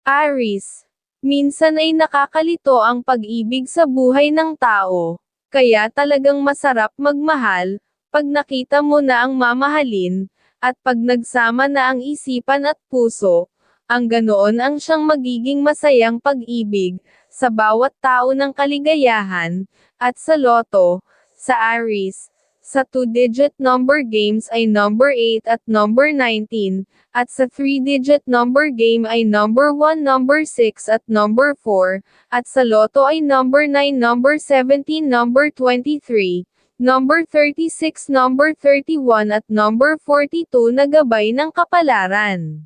Aris. Minsan ay nakakalito ang pag-ibig sa buhay ng tao. Kaya talagang masarap magmahal, pag nakita mo na ang mamahalin, at pag nagsama na ang isipan at puso, ang ganoon ang siyang magiging masayang pag-ibig, sa bawat tao ng kaligayahan, at sa loto, sa Aris, sa two-digit number games ay number 8 at number 19, at sa three-digit number game ay number 1, number 6 at number 4, at sa loto ay number 9, number 17, number 23, number 36, number 31 at number 42 na gabay ng kapalaran.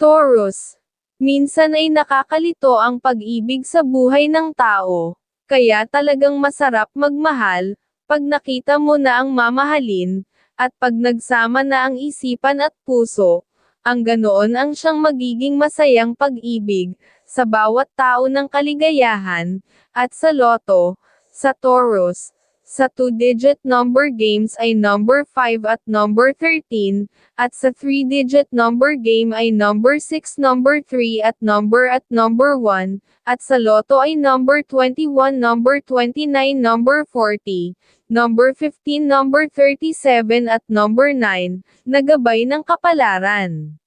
Taurus. Minsan ay nakakalito ang pag-ibig sa buhay ng tao, kaya talagang masarap magmahal, pag nakita mo na ang mamahalin, at pag nagsama na ang isipan at puso, ang ganoon ang siyang magiging masayang pag-ibig, sa bawat tao ng kaligayahan, at sa loto, sa Taurus, sa two-digit number games ay number 5 at number 13, at sa three-digit number game ay number 6, number 3 at number at number 1, at sa loto ay number 21, number 29, number 40, number 15, number 37 at number 9, nagabay ng kapalaran.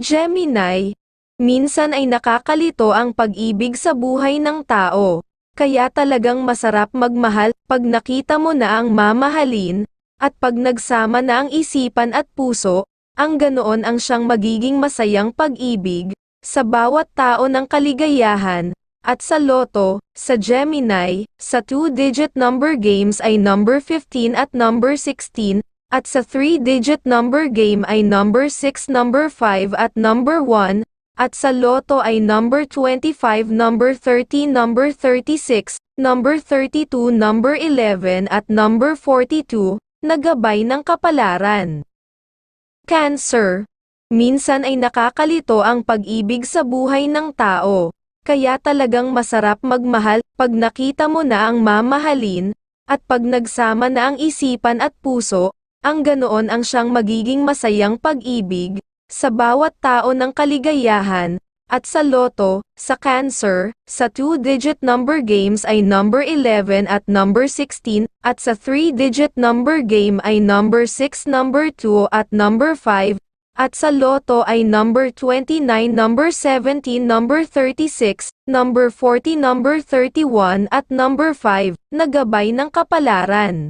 Gemini, minsan ay nakakalito ang pag-ibig sa buhay ng tao. Kaya talagang masarap magmahal pag nakita mo na ang mamahalin, at pag nagsama na ang isipan at puso, ang ganoon ang siyang magiging masayang pag-ibig, sa bawat tao ng kaligayahan, at sa loto, sa Gemini, sa two-digit number games ay number 15 at number 16, at sa three-digit number game ay number 6, number 5 at number 1, at sa loto ay number 25, number 30, number 36, number 32, number 11 at number 42, nagabay ng kapalaran. Cancer. Minsan ay nakakalito ang pag-ibig sa buhay ng tao. Kaya talagang masarap magmahal pag nakita mo na ang mamahalin, at pag nagsama na ang isipan at puso, ang ganoon ang siyang magiging masayang pag-ibig, sa bawat tao ng kaligayahan, at sa loto, sa cancer, sa two-digit number games ay number 11 at number 16, at sa three-digit number game ay number 6, number 2 at number 5, at sa loto ay number 29, number 17, number 36, number 40, number 31 at number 5, nagabay ng kapalaran.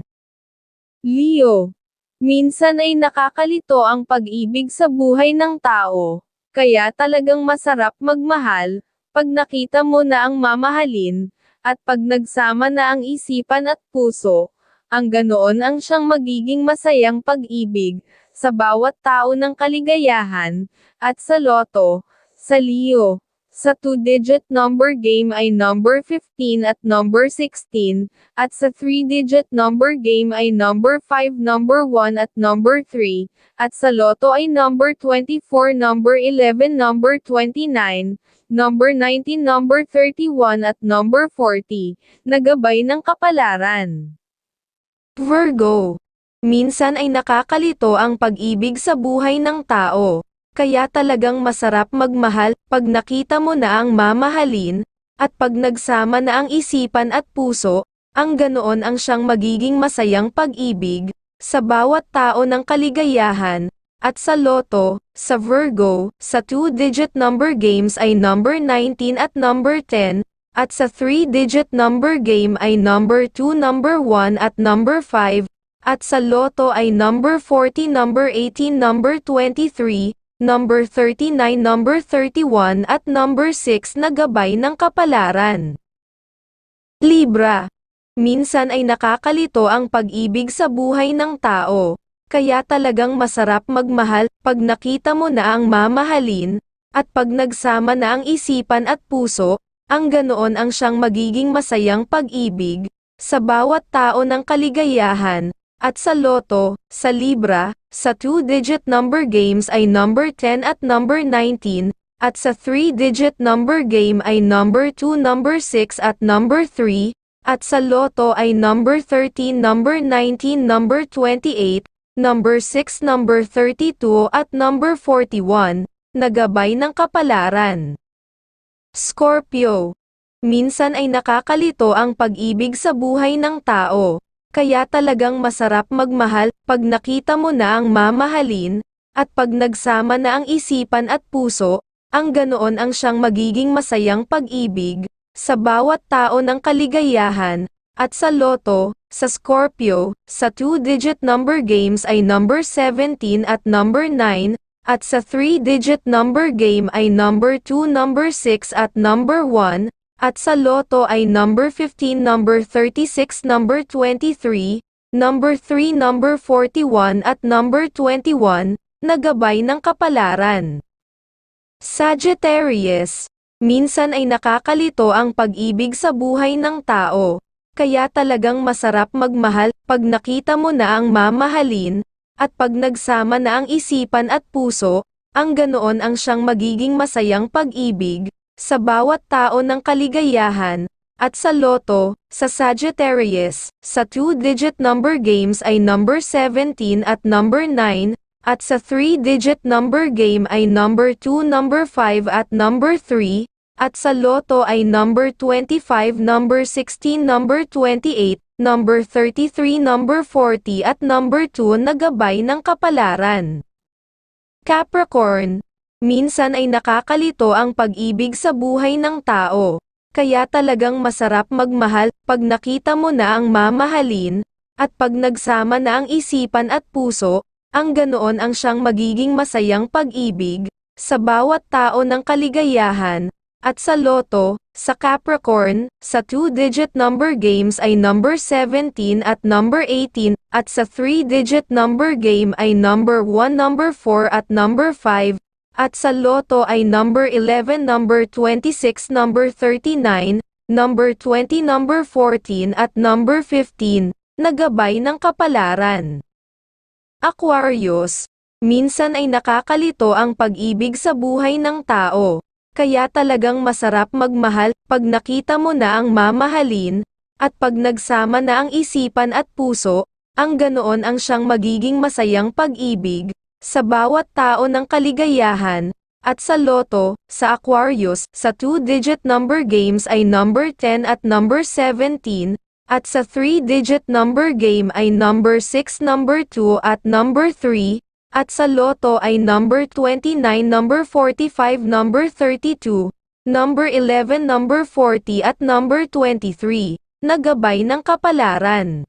Leo. Minsan ay nakakalito ang pag-ibig sa buhay ng tao. Kaya talagang masarap magmahal, pag nakita mo na ang mamahalin, at pag nagsama na ang isipan at puso, ang ganoon ang siyang magiging masayang pag-ibig, sa bawat tao ng kaligayahan, at sa loto, sa Leo. Sa two-digit number game ay number 15 at number 16, at sa three-digit number game ay number 5, number 1 at number 3, at sa loto ay number 24, number 11, number 29, number 19, number 31 at number 40, nagabay ng kapalaran. Virgo. Minsan ay nakakalito ang pag-ibig sa buhay ng tao. Kaya talagang masarap magmahal pag nakita mo na ang mamahalin, at pag nagsama na ang isipan at puso, ang ganoon ang siyang magiging masayang pag-ibig, sa bawat tao ng kaligayahan, at sa loto, sa Virgo, sa two-digit number games ay number 19 at number 10, at sa three-digit number game ay number 2, number 1 at number 5, at sa loto ay number 40, number 18, number 23, number 39, number 31 at number 6 na gabay ng kapalaran. Libra. Minsan ay nakakalito ang pag-ibig sa buhay ng tao. Kaya talagang masarap magmahal pag nakita mo na ang mamahalin, at pag nagsama na ang isipan at puso, ang ganoon ang siyang magiging masayang pag-ibig, sa bawat tao ng kaligayahan, at sa loto, sa libra, sa two-digit number games ay number 10 at number 19, at sa three-digit number game ay number 2, number 6 at number 3, at sa loto ay number 13, number 19, number 28, number 6, number 32 at number 41, nagabay ng kapalaran. Scorpio. Minsan ay nakakalito ang pag-ibig sa buhay ng tao, kaya talagang masarap magmahal pag nakita mo na ang mamahalin, at pag nagsama na ang isipan at puso, ang ganoon ang siyang magiging masayang pag-ibig, sa bawat tao ng kaligayahan, at sa loto, sa Scorpio, sa two-digit number games ay number 17 at number 9, at sa three-digit number game ay number 2, number 6 at number 1, at sa loto ay number 15, number 36, number 23, number 3, number 41 at number 21, nagabay ng kapalaran. Sagittarius, minsan ay nakakalito ang pag-ibig sa buhay ng tao, kaya talagang masarap magmahal pag nakita mo na ang mamahalin, at pag nagsama na ang isipan at puso, ang ganoon ang siyang magiging masayang pag-ibig, sa bawat tao ng kaligayahan, at sa loto, sa Sagittarius, sa two-digit number games ay number 17 at number 9, at sa three-digit number game ay number 2, number 5 at number 3, at sa loto ay number 25, number 16, number 28, number 33, number 40 at number 2 nagabay ng kapalaran. Capricorn, minsan ay nakakalito ang pag-ibig sa buhay ng tao, kaya talagang masarap magmahal pag nakita mo na ang mamahalin, at pag nagsama na ang isipan at puso, ang ganoon ang siyang magiging masayang pag-ibig, sa bawat tao ng kaligayahan, at sa loto, sa Capricorn, sa two-digit number games ay number 17 at number 18, at sa three-digit number game ay number 1, number 4 at number 5, at sa loto ay number 11, number 26, number 39, number 20, number 14 at number 15, nagabay ng kapalaran. Aquarius, minsan ay nakakalito ang pag-ibig sa buhay ng tao, kaya talagang masarap magmahal pag nakita mo na ang mamahalin, at pag nagsama na ang isipan at puso, ang ganoon ang siyang magiging masayang pag-ibig, sa bawat tao ng kaligayahan, at sa loto, sa Aquarius, sa two-digit number games ay number 10 at number 17, at sa three-digit number game ay number 6, number 2 at number 3, at sa loto ay number 29, number 45, number 32, number 11, number 40 at number 23, nagabay ng kapalaran.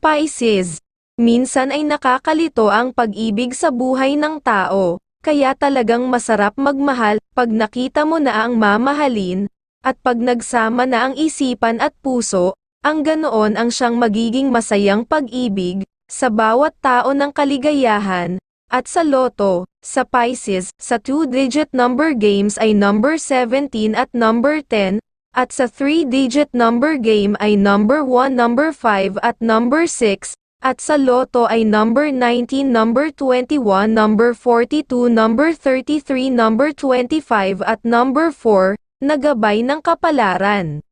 Pisces, minsan ay nakakalito ang pag-ibig sa buhay ng tao, kaya talagang masarap magmahal pag nakita mo na ang mamahalin, at pag nagsama na ang isipan at puso, ang ganoon ang siyang magiging masayang pag-ibig, sa bawat tao ng kaligayahan, at sa loto, sa Pisces, sa two-digit number games ay number 17 at number 10, at sa three-digit number game ay number 1, number 5 at number 6, at sa loto ay number 19, number 21, number 42, number 33, number 25 at number 4, nagabay ng kapalaran.